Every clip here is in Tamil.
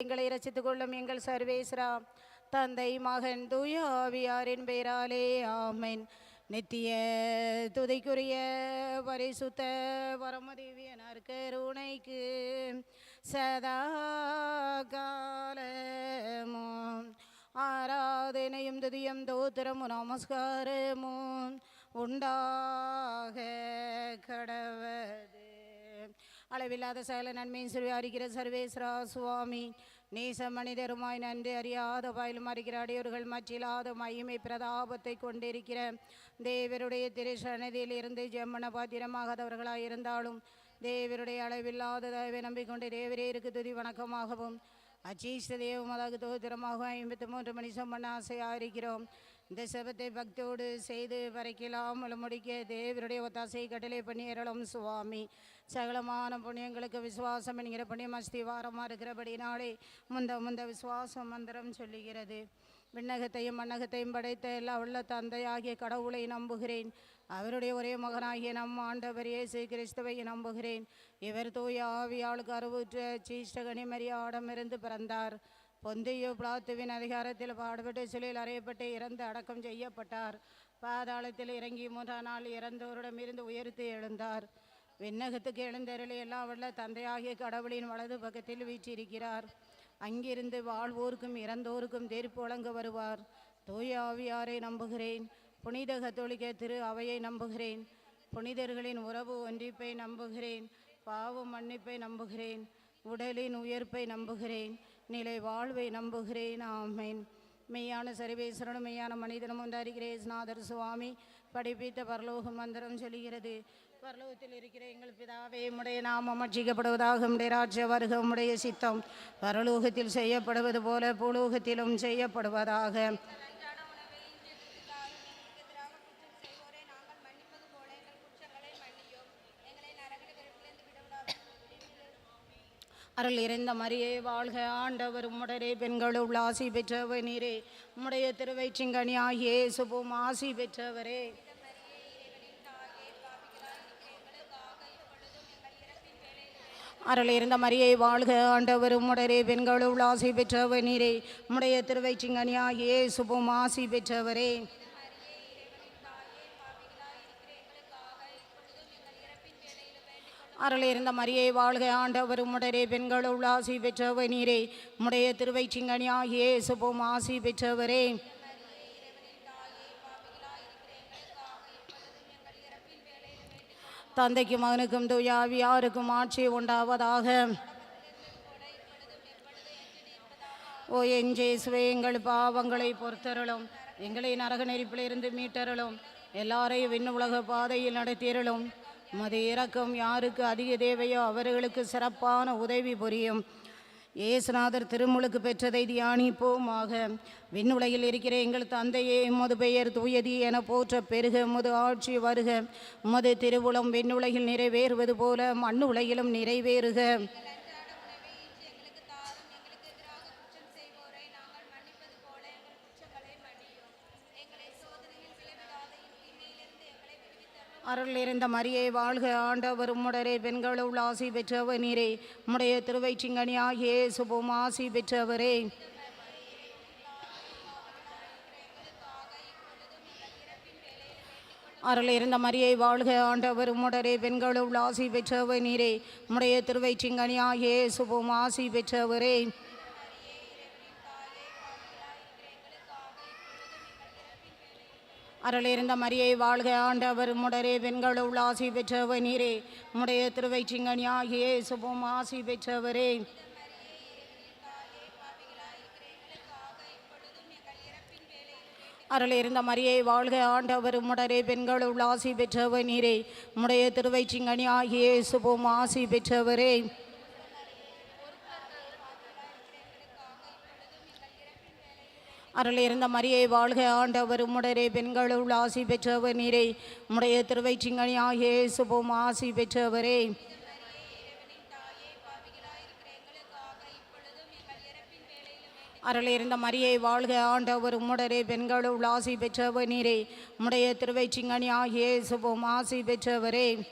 எங்களை ரசித்துக் கொள்ளும் எங்கள் சர்வேஸ்ரா தந்தை மகன் தூய ஆவியாரின் பெயராலே ஆமென். நித்திய துதைக்குரிய பரிசுத்த பரமதேவியனார் கருணைக்கு சதா காலமும். ஆராதனையும் துதியும் தோத்திரமும் நமஸ்காரமும் உண்டாக கடவது அளவில்லாத சகல நன்மையும் சொல்லி அறிகிற சர்வேஸ்வரா சுவாமி. நேச மனிதருமாய் நன்றி அறியாத பாயிலும் அறிகிற அடியோர்கள் மற்றில்லாத மகிமை பிரதாபத்தை கொண்டிருக்கிற தேவருடைய திருசனதியில் இருந்து ஜெம்மன பாத்திரமாகாதவர்களாய் இருந்தாலும் தேவருடைய அளவில்லாத தயவை நம்பிக்கொண்டு தேவரே இருக்கு துதி வணக்கமாகவும் அச்சீஷ்ட தேவம் அதாக தோத்திரமாக ஐம்பத்தி மூன்று மணி சொம்மன் ஆசையாக இருக்கிறோம். இந்த செபத்தை பக்தியோடு செய்து வரைக்கலாம் முடிக்க தேவருடைய ஒத்தாசை கட்டளை பண்ணியறலும் சுவாமி. சகலமான புண்ணியங்களுக்கு விசுவாசம் என்கிற புண்ணியம் அஸ்திவாரமாக இருக்கிறபடினாலே முந்த முந்த விசுவாசம் மந்திரம் சொல்லுகிறது. விண்ணகத்தையும் மன்னகத்தையும் படைத்த எல்லா உள்ள தந்தையாகிய கடவுளை நம்புகிறேன். அவருடைய ஒரே மகனாகிய நம் ஆண்டவர் இயேசு கிறிஸ்துவை நம்புகிறேன். இவர் தூய ஆவியாளுக்கு அறுவுற்ற சீஷ்டகனி மரியாடமிருந்து பிறந்தார். பொந்தியோ பிளாத்துவின் அதிகாரத்தில் பாடுபட்டு சிலையில் அறையப்பட்டு இறந்து அடக்கம் செய்யப்பட்டார். பாதாளத்தில் இறங்கி மூன்றாம் நாள் இறந்தோரிடமிருந்து உயர்த்து எழுந்தார். விண்ணகத்துக்கு எழுந்தருளி எல்லாம் வல்ல தந்தையாகிய கடவுளின் வலது பக்கத்தில் வீற்றிருக்கிறார். அங்கிருந்து வாழ்வோருக்கும் இறந்தோருக்கும் தீர்ப்பு வழங்க வருவார். தூய ஆவியாரை நம்புகிறேன். புனித கத்தோலிக்க திரு அவையை நம்புகிறேன். புனிதர்களின் உறவு ஒன்றிப்பை நம்புகிறேன். பாவ மன்னிப்பை நம்புகிறேன். உடலின் உயர்ப்பை நம்புகிறேன். நிலை வாழ்வை நம்புகிறேன். ஆமேன். மெய்யான சரிவேஸ்வரனும் மெய்யான மனிதனும் உண்டாருகிறேன் நாதர் சுவாமி படிப்பித்த பரலோக மந்திரம் சொல்கிறது பரலோகத்தில் இருக்கிற எங்கள் பிதாவே உடைய நாமம் அமர்ச்சிக்கப்படுவதாக உடைய ராஜ்ய வருகம் உடைய சித்தம். பரலோகத்தில் செய்யப்படுவது போல பூலோகத்திலும் செய்யப்படுவதாக அன்றாட உணவை இன்று எங்களுக்கு தாரும் எங்களுக்கு எதிராக குற்றம் செய்வோரை நாங்கள் மன்னிப்பது போல எங்கள் குற்றங்களை மன்னியும் எங்களை நரகட வெறுப்பிலிருந்து விடவிடாது அருள் இருந்த மரியே வாழ்க ஆண்டவர். உம்முடரே பெண்களுள் ஆசி பெற்றவர் நீரே. உம்முடைய திருவைச்சிங்கனி ஆகியே சுபம் ஆசி பெற்றவரே. அருள் இருந்த மரியை வாழ்க ஆண்டவர். உம்முடரே பெண்களுள் ஆசி பெற்றவர் நீரே. உம்முடைய திருவைச்சிங்கனி ஆகியே சுபம் ஆசி பெற்றவரே. அருளிருந்த மரியை வாழ்க ஆண்டவர் உடரே பெண்களுள் ஆசி பெற்றவர் நீரே. உடைய திருவயிற்றிங்கனி ஆகியே சுபம் ஆசி பெற்றவரே. தந்தைக்கும் மகனுக்கும் தூயாவியாருக்கும் ஆட்சி உண்டாவதாக. ஓ எஞ்சே சுவை எங்கள் பாவங்களை பொறுத்தருளும். எங்களை நரக நெருப்பிலிருந்து மீட்டருளும். எல்லாரையும் விண்ணு உலக பாதையில் நடத்தியருளும். மது இறக்கம் யாருக்கு அதிக தேவையோ அவர்களுக்கு சிறப்பான உதவி புரியும். ஏசுநாதர் திருமுழுக்கு பெற்றதை தியானிப்போமாக. விண்ணுலகில் இருக்கிற எங்கள் தந்தையே உமது பெயர் தூயதி என போற்ற பெருக உமது ஆட்சி வருக. உமது திருவுளம் விண்ணுலகில் நிறைவேறுவது போல மண்ணுலகிலும் நிறைவேறுக எங்களுக்கு தாரும் எங்களுக்கு எதிராக குற்றம் செய்வோரை நாங்கள் மன்னிப்பது போல எங்கள் குற்றங்களை மன்னியும் எங்களை சோதனையில் விளைவிடாதையும் தீமையிலிருந்து எங்களை விடுவித்தரும் அருள் இருந்த மரியை வாழ்க ஆண்டவர் உம்முடரே. பெண்களுள் ஆசி பெற்றவர் நீரே. உம்முடைய திருவயிற்றிங்கனி ஆகிய சுபம் ஆசி பெற்றவரே. அருள் இருந்த மரியை வாழ்க ஆண்டவர் உம்முடரே. பெண்களுள் ஆசி பெற்றவர் நீரே. உம்முடைய திருவயிற்றிங்கனி ஆகிய சுபம் ஆசி பெற்றவரே. அருளிருந்த மரியை வாழ்க ஆண்டவர் முடரே பெண்களுள் ஆசி பெற்றவர் நீரே. முடைய திருவயிற்றிங்கனி சுபம் ஆசி பெற்றவரே. அருளிருந்த மரியை வாழ்க ஆண்டவர் முடரே பெண்களுள் ஆசி பெற்றவர் நீரே. முடைய திருவயிற்றிங்கனி சுபம் ஆசி பெற்றவரே. அருள் இருந்த மரியை வாழ்க ஆண்டவர் உம்முடரே பெண்களுள் ஆசி பெற்றவர் நீரே. உம்முடைய திருவைச்சிங்கனி ஆகிய சுபம் ஆசி பெற்றவரே. அருள் இருந்த மரியை வாழ்க ஆண்டவர் உம்முடரே பெண்களுள் ஆசி பெற்றவர் நீரே. உம்முடைய திருவைச்சிங்கனி ஆகிய சுபம் ஆசி பெற்றவரே.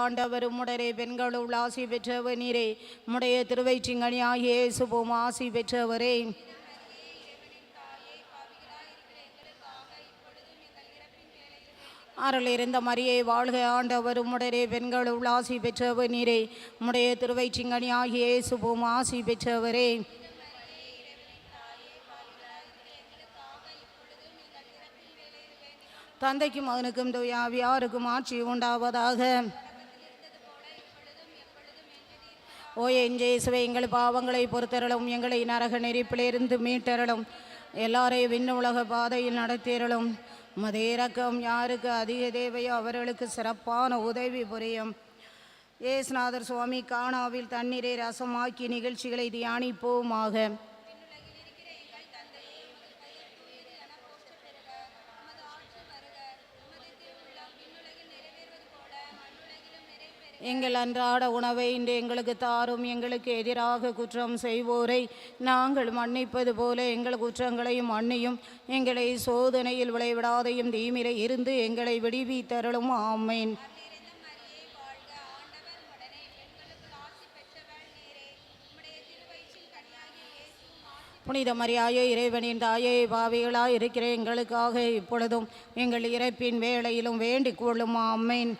ஆண்டவர் உம்முடரே பெண்களுள் ஆசி பெற்றவர் நீரே. உம்முடைய திருவயிற்றிங்கனியாகிய இயேசுவும் ஆசி பெற்றவரே. அருள் இருந்த மரியை வாழ்க ஆண்டவர் உம்முடரே பெண்களுள் ஆசி பெற்றவர் நீரே. உம்முடைய திருவயிற்றிங்கனியாகிய இயேசுவும் ஆசி பெற்றவரே. தந்தைக்கும் மகனுக்கும் துயாவியாருக்கும் ஆட்சி உண்டாவதாக. ஓ எஞ்சேசுவை எங்கள் பாவங்களை பொறுத்தரலும் எங்களை நரக நெறிப்பிலிருந்து மீட்டரலும் எல்லாரையும் விண்ண உலக பாதையில் நடத்திரலும் மதேரக்கம் யாருக்கு அதிக தேவையோ அவர்களுக்கு சிறப்பான உதவி புரியும். ஏசுநாதர் சுவாமி காணாவில் தண்ணீரை ரசமாக்கி நிகழ்ச்சிகளை தியானிப்போமாக. எங்கள் அன்றாட உணவை இன்று எங்களுக்கு தாரும் எங்களுக்கு எதிராக குற்றம் செய்வோரை நாங்கள் மன்னிப்பது போல எங்கள் குற்றங்களையும் மன்னியும். எங்களை சோதனையில் விளைவிடாதையும் தீமிரை இருந்து எங்களை விடுவித்தருளும். ஆமேன். புனித மரியாயை இறைவனின் தாயே பாவிகளாக இருக்கிற எங்களுக்காக இப்பொழுதும் எங்கள் இறப்பின் வேளையிலும் வேண்டிக் கொள்ளும். அம்மேன்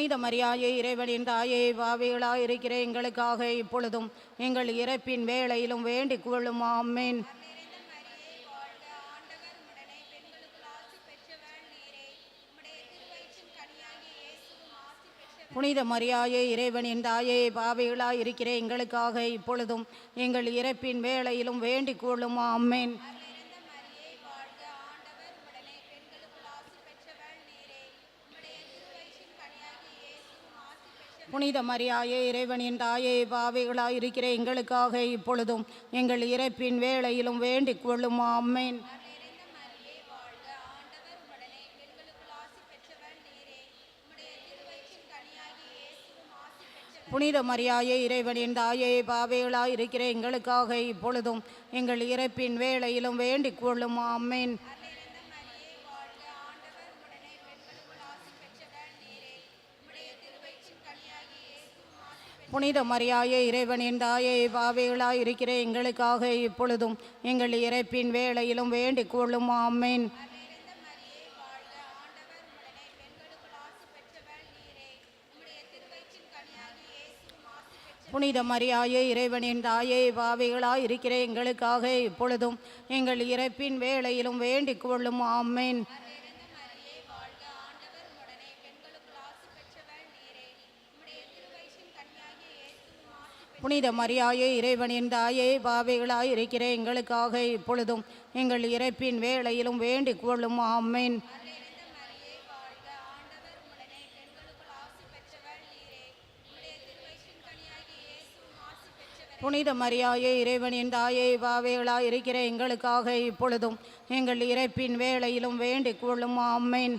புனித மரியாயே இறைவனின் தாயே பாவிகளாக இருக்கிற எங்களுக்காக இப்பொழுதும். எங்கள் இறப்பின் வேளையிலும் வேண்டிக் கொள்ளும். ஆமேன். புனித மரியாயே இறைவனின் தாயே பாவிகளாக இருக்கிற எங்களுக்காக இப்பொழுதும். எங்கள் இறப்பின் வேளையிலும் வேண்டிக் கொள்ளும். ஆமேன். புனித மரியாயே இறைவனின் தாயே பாவிகளாய் இருக்கிற எங்களுக்காக இப்பொழுதும் எங்கள் இறப்பின் வேளையிலும் வேண்டிக் கொள்ளும்? அம்மேன் புனித மரியாயே இறைவனின் தாயே பாவிகளாய் இருக்கிற எங்களுக்காக இப்பொழுதும் எங்கள் இறப்பின் வேளையிலும் வேண்டிக் கொள்ளும்? ஆமேன். புனித மரியாயே இறைவனின் தாயே பாவிகளாய் இருக்கிற எங்களுக்காக இப்பொழுதும் எங்கள் இறப்பின் வேளையிலும் வேண்டிக் கொள்ளும். ஆமேன். புனித மரியாயே இறைவனின் தாயே பாவிகளாய் இருக்கிற எங்களுக்காக இப்பொழுதும் எங்கள் இறப்பின் வேளையிலும் வேண்டிக் கொள்ளும். ஆமேன். புனித மரியாயே இறைவனின் தாயே பாவைகளாய் இருக்கிற எங்களுக்காக இப்பொழுதும். எங்கள் இறப்பின் வேளையிலும் வேண்டிக் கொள்ளும் ஆமேன். புனித மரியாயே இறைவனின் தாயே பாவைகளாய் இருக்கிற எங்களுக்காக இப்பொழுதும். எங்கள் இறப்பின் வேளையிலும் வேண்டிக் கொள்ளும் ஆமேன்.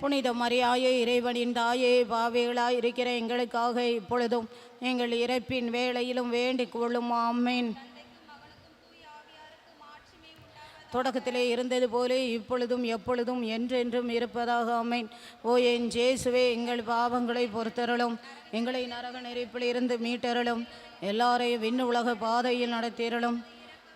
புனித மரியாயே இறைவனின் தாயே பாவிகளாய் இருக்கிற எங்களுக்காக இப்பொழுதும் எங்கள் இறப்பின் வேளையிலும் வேண்டிக் கொள்ளும். ஆமேன். தொடக்கத்திலே இருந்தது போலே இப்பொழுதும் எப்பொழுதும் என்றென்றும் இருப்பதாக. ஆமேன். ஓ என் ஜேசுவே எங்கள் பாவங்களை பொறுத்தருளும். எங்களை நரக நெருப்பில் இருந்து மீட்டருளும். எல்லாரையும் விண்ணு உலக பாதையில் நடத்திரலும்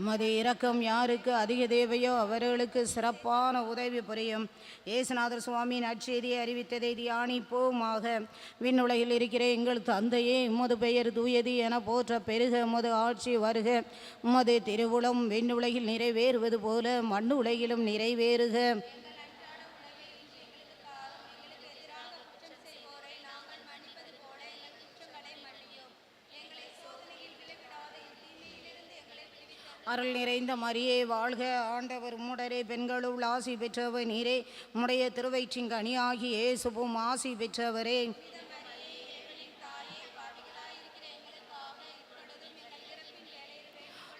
உமது இரக்கம் யாருக்கு அதிக தேவையோ அவர்களுக்கு சிறப்பான உதவி புரியும். ஏசுநாதர் சுவாமியின் நற்செய்தியை அறிவித்ததை தியானிப்போமாக. விண்ணுலகில் இருக்கிற எங்கள் தந்தையே உமது பெயர் தூயது என போற்ற பெருக உமது ஆட்சி வருக. உமது திருவுளம் விண்ணுலகில் நிறைவேறுவது போல மண்ணு உலகிலும் நிறைவேறுக. அருள் நிறைந்த மரியே வாழ்க ஆண்டவர் மூடரே பெண்களுள் ஆசி பெற்றவர் நீரே உடைய திருவயிற்றின் கனியாகி சுபும் ஆசி பெற்றவரே.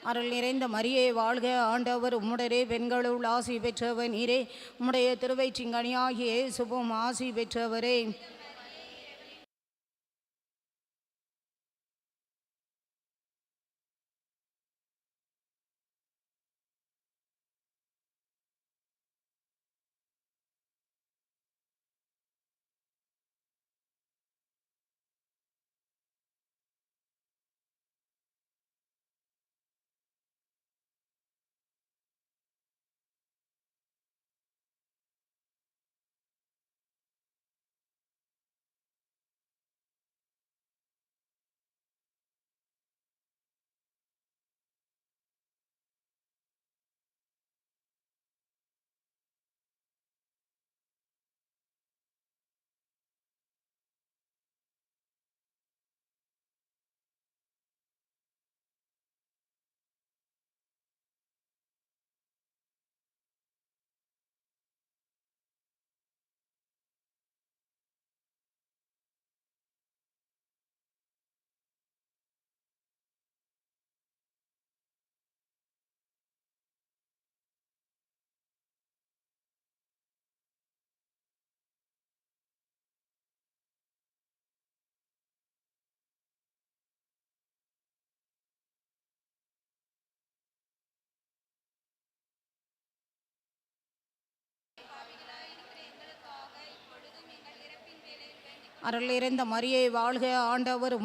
அருள் நிறைந்த மரியே வாழ்க ஆண்டவர் உம்முடரே பெண்களுள் ஆசி பெற்றவர் நீரே உம்முடைய திருவயிற்றின் கனியாகி இயேசுவும் ஆசி பெற்றவரே. அருள் மரியை வாழ்க ஆண்டவர்